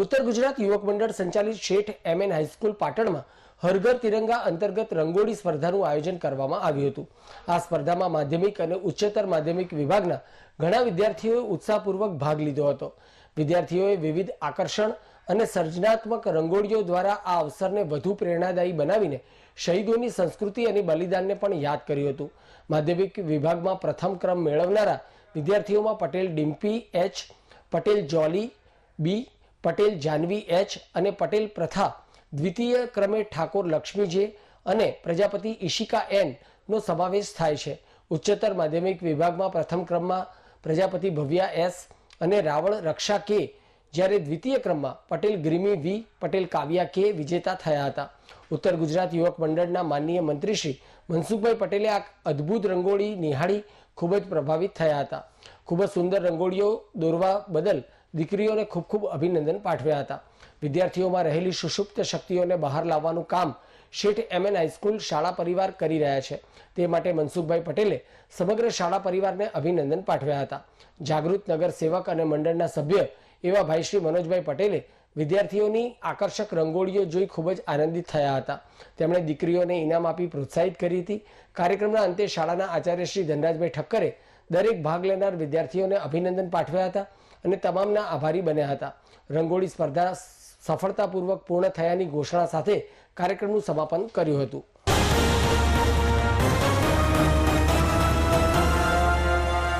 ઉત્તર ગુજરાત યુવક મંડળ સંચાલિત શેઠ એમ એન હાઈસ્કૂલ પાટણમાં હરઘર તિરંગા અંતર્ગત રંગોળી સ્પર્ધાનું આયોજન કરવામાં આવ્યું હતું. આ સ્પર્ધામાં માધ્યમિક અને ઉચ્ચતર માધ્યમિક વિભાગના ઘણા વિદ્યાર્થીઓએ ઉત્સાહપૂર્વક ભાગ લીધો હતો. વિદ્યાર્થીઓએ વિવિધ આકર્ષણ અને સર્જનાત્મક રંગોળીઓ દ્વારા આ અવસરને વધુ પ્રેરણાદાયી બનાવીને શહીદોની સંસ્કૃતિ અને બલિદાનને પણ યાદ કર્યું હતું. માધ્યમિક વિભાગમાં પ્રથમ ક્રમ મેળવનારા વિદ્યાર્થીઓમાં Patel Dimpy H, Patel Jolly B Patel Janvi H અને પટેલ પ્રથા દ્વિતીય ક્રમે ઠાકોર લક્ષ્મી જે અને પ્રજાપતિ ઈશિકા એન નો સમાવેશ થાય છે. ઉચ્ચતર માધ્યમિક વિભાગમાં પ્રથમ ક્રમમાં પ્રજાપતિ ભવ્યા એસ અને રાવળ રક્ષા કે જ્યારે દ્વિતીય ક્રમમાં પટેલ ગ્રીમી વી, પટેલ કાવ્યા કે વિજેતા થયા હતા. ઉત્તર ગુજરાત યુવક મંડળના માનનીય મંત્રી શ્રી મનસુખભાઈ પટેલે આ અદ્ભુત રંગોળી નિહાળી ખૂબ જ પ્રભાવિત થયા હતા. ખૂબ જ સુંદર રંગોળીઓ દોરવા બદલ દીકરીઓને ખૂબ ખૂબ અભિનંદન પાઠવ્યા હતા. વિદ્યાર્થીઓમાં રહેલી સુષુપ્ત શક્તિઓને બહાર લાવવાનું કામ શેઠ એમ એન હાઈસ્કૂલ શાળા પરિવાર કરી રહ્યા છે. તે માટે મનસુખભાઈ પટેલે સમગ્ર શાળા પરિવારને અભિનંદન પાઠવ્યા હતા. જાગૃત નગર સેવક અને મંડળના સભ્ય એવા ભાઈ શ્રી મનોજભાઈ પટેલે વિદ્યાર્થીઓની આકર્ષક રંગોળીઓ જોઈ ખૂબ જ આનંદિત થયા હતા. તેમણે દીકરીઓને ઇનામ આપી પ્રોત્સાહિત કરી હતી. કાર્યક્રમના અંતે શાળાના આચાર્ય શ્રી ધનરાજભાઈ ઠક્કરે દરેક ભાગ લેનાર વિદ્યાર્થીઓને અભિનંદન પાઠવ્યા હતા અને તમામના આભારી બન્યા હતા. રંગોળી સ્પર્ધા સફળતાપૂર્વક પૂર્ણ થયાની ઘોષણા સાથે કાર્યક્રમનું સમાપન કર્યું હતું.